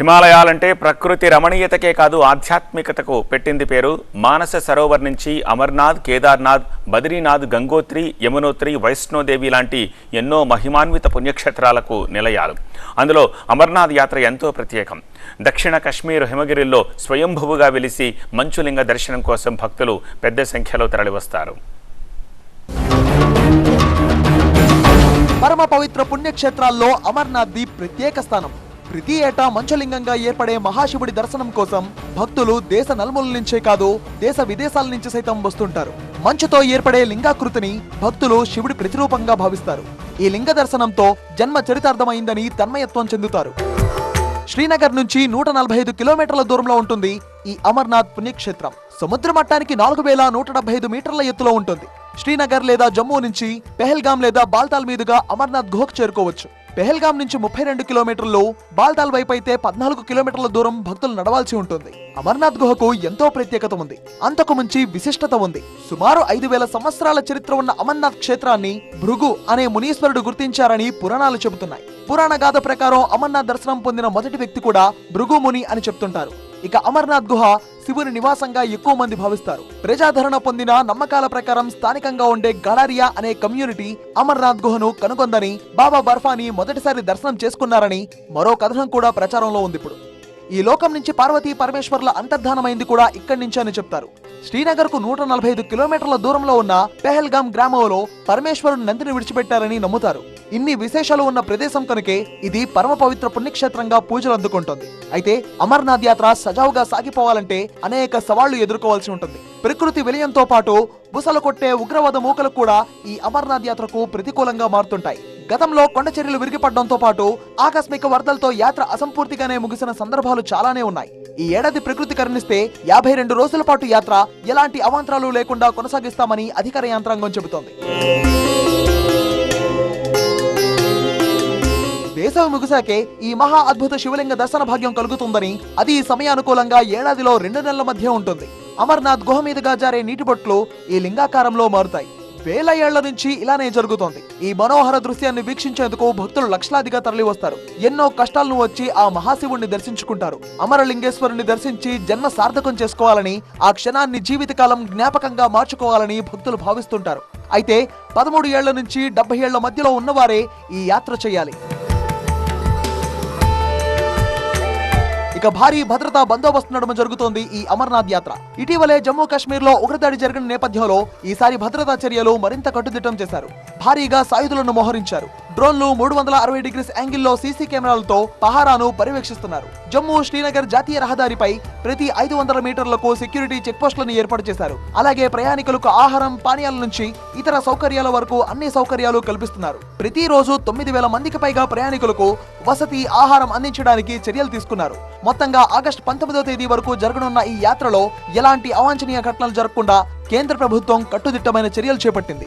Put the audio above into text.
హిమాలయాలంటే ప్రకృతి రమణీయతకే కాదు ఆధ్యాత్మికతకు పెట్టింది పేరు మానస సరోవర్ నుంచి అమర్నాథ్ కేదార్నాథ్ బద్రీనాథ్ గంగోత్రి యమునోత్రి వైష్ణోదేవి లాంటి ఎన్నో మహిమాన్విత పుణ్యక్షేత్రాలకు నిలయాలు. అందులో అమర్నాథ్ యాత్ర ఎంతో ప్రత్యేకం. దక్షిణ కశ్మీర్ హిమగిరిల్లో స్వయంభువుగా వెలిసి మంచులింగ దర్శనం కోసం భక్తులు పెద్ద సంఖ్యలో తరలివస్తారు. పరమ పవిత్ర పుణ్యక్షేత్రాల్లో అమర్నాథ్ది ప్రత్యేక స్థానం. ప్రతి ఏటా మంచులింగంగా ఏర్పడే మహాశివుడి దర్శనం కోసం భక్తులు దేశ నలుమూల నుంచే కాదు దేశ విదేశాల నుంచి సైతం వస్తుంటారు. మంచుతో ఏర్పడే లింగాకృతిని భక్తులు శివుడి ప్రతిరూపంగా భావిస్తారు. ఈ లింగ దర్శనంతో జన్మ చరితార్థమైందని తన్మయత్వం చెందుతారు. శ్రీనగర్ నుంచి నూట నలభై ఐదు కిలోమీటర్ల దూరంలో ఉంటుంది ఈ అమర్నాథ్ పుణ్యక్షేత్రం. సముద్ర మట్టానికి నాలుగు వేల నూట డెబ్బై ఐదు మీటర్ల ఎత్తులో ఉంటుంది. శ్రీనగర్ లేదా జమ్మూ నుంచి పెహల్గాం లేదా బాల్తాల్ మీదుగా అమర్నాథ్ గుహకు చేరుకోవచ్చు. పెహల్గాం నుంచి ముప్పై రెండు కిలోమీటర్లు బాల్తాల్ వైపు అయితే పద్నాలుగు కిలోమీటర్ల దూరం భక్తులు నడవాల్సి ఉంటుంది. అమర్నాథ్ గుహకు ఎంతో ప్రత్యేకత ఉంది. అంతకు మించి విశిష్టత ఉంది. సుమారు ఐదు వేల సంవత్సరాల చరిత్ర ఉన్న అమర్నాథ్ క్షేత్రాన్ని భృగు అనే మునీశ్వరుడు గుర్తించారని పురాణాలు చెబుతున్నాయి. పురాణ గాథ ప్రకారం అమర్నాథ్ దర్శనం పొందిన మొదటి వ్యక్తి కూడా భృగు ముని అని చెప్తుంటారు. ఇక అమర్నాథ్ గుహ శివుని నివాసంగా ఎక్కువ మంది భావిస్తారు. ప్రజాదరణ పొందిన నమ్మకాల ప్రకారం స్థానికంగా ఉండే గడారియా అనే కమ్యూనిటీ అమర్నాథ్ గుహను కనుగొందని బాబా బర్ఫాని మొదటిసారి దర్శనం చేసుకున్నారని మరో కథనం కూడా ప్రచారంలో ఉంది ఇప్పుడు. ఈ లోకం నుంచి పార్వతీ పరమేశ్వర్ల అంతర్ధానమైంది కూడా ఇక్కడి నుంచి అని చెప్తారు. శ్రీనగర్కు నూట నలభై ఐదు కిలోమీటర్ల దూరంలో ఉన్న పెహల్గాం గ్రామంలో పరమేశ్వరుడు నందిని విడిచిపెట్టారని నమ్ముతారు. ఇన్ని విశేషాలు ఉన్న ప్రదేశం కనుకే ఇది పరమ పవిత్ర పుణ్యక్షేత్రంగా పూజలు అందుకుంటుంది. అయితే అమర్నాథ్ యాత్ర సజావుగా సాగిపోవాలంటే అనేక సవాళ్ళు ఎదుర్కోవాల్సి ఉంటుంది. ప్రకృతి విలయంతో పాటు బుసలు కొట్టే ఉగ్రవాద మూకలు కూడా ఈ అమర్నాథ్ యాత్రకు ప్రతికూలంగా మారుతుంటాయి. గతంలో కొండ చర్యలు విరిగిపడడంతో పాటు ఆకస్మిక వరదలతో యాత్ర అసంపూర్తిగానే ముగిసిన సందర్భాలు చాలానే ఉన్నాయి. ఈ ఏడాది ప్రకృతి కరుణిస్తే యాభై రెండు రోజుల పాటు యాత్ర ఎలాంటి అవాంతరాలు లేకుండా కొనసాగిస్తామని అధికార యంత్రాంగం చెబుతోంది. వేసవి ముగిశాకే ఈ మహా అద్భుత శివలింగ దర్శన భాగ్యం కలుగుతుందని అది ఈ సమయానుకూలంగా ఏడాదిలో రెండు నెలల మధ్య ఉంటుంది. అమర్నాథ్ గుహ మీదుగా జారే నీటి బొట్లు ఈ లింగాకారంలో మారుతాయి. వేల ఏళ్ళ నుంచి ఇలానే జరుగుతోంది. ఈ మనోహర దృశ్యాన్ని వీక్షించేందుకు భక్తులు లక్షలాదిగా తరలి వస్తారు ఎన్నో కష్టాలను వచ్చి ఆ మహాశివుణ్ణి దర్శించుకుంటారు. అమరలింగేశ్వరుని దర్శించి జన్మ సార్థకం చేసుకోవాలని ఆ క్షణాన్ని జీవితకాలం జ్ఞాపకంగా మార్చుకోవాలని భక్తులు భావిస్తుంటారు. అయితే పదమూడు ఏళ్ళ నుంచి డెబ్బై ఏళ్ళ మధ్యలో ఉన్నవారే ఈ యాత్ర చేయాలి. ఇక భారీ భద్రతా బందోబస్తు నడుమ జరుగుతోంది ఈ అమర్నాథ్ యాత్ర. ఇటీవలే జమ్మూ కాశ్మీర్లో ఉగ్రదాడి జరిగిన నేపథ్యంలో ఈసారి భద్రతా చర్యలు మరింత కట్టుదిట్టం చేశారు. భారీగా సాయుధులను మోహరించారు. డ్రోన్లు మూడు వందల అరవై డిగ్రీస్ యాంగిల్లో సీసీ కెమెరాలతో పహారాను పర్యవేక్షిస్తున్నారు. జమ్మూ శ్రీనగర్ జాతీయ రహదారిపై ప్రతి ఐదు వందల మీటర్లకు సెక్యూరిటీ చెక్పోస్టులను ఏర్పాటు చేశారు. అలాగే ప్రయాణికులకు ఆహారం పానీయాల నుంచి ఇతర సౌకర్యాల వరకు అన్ని సౌకర్యాలు కల్పిస్తున్నారు. ప్రతిరోజు తొమ్మిది వేల మందికి పైగా ప్రయాణికులకు వసతి ఆహారం అందించడానికి చర్యలు తీసుకున్నారు. మొత్తంగా ఆగస్టు పంతొమ్మిదవ తేదీ వరకు జరగనున్న ఈ యాత్రలో ఎలాంటి అవాంఛనీయ ఘటనలు జరగకుండా కేంద్ర ప్రభుత్వం కట్టుదిట్టమైన చర్యలు చేపట్టింది.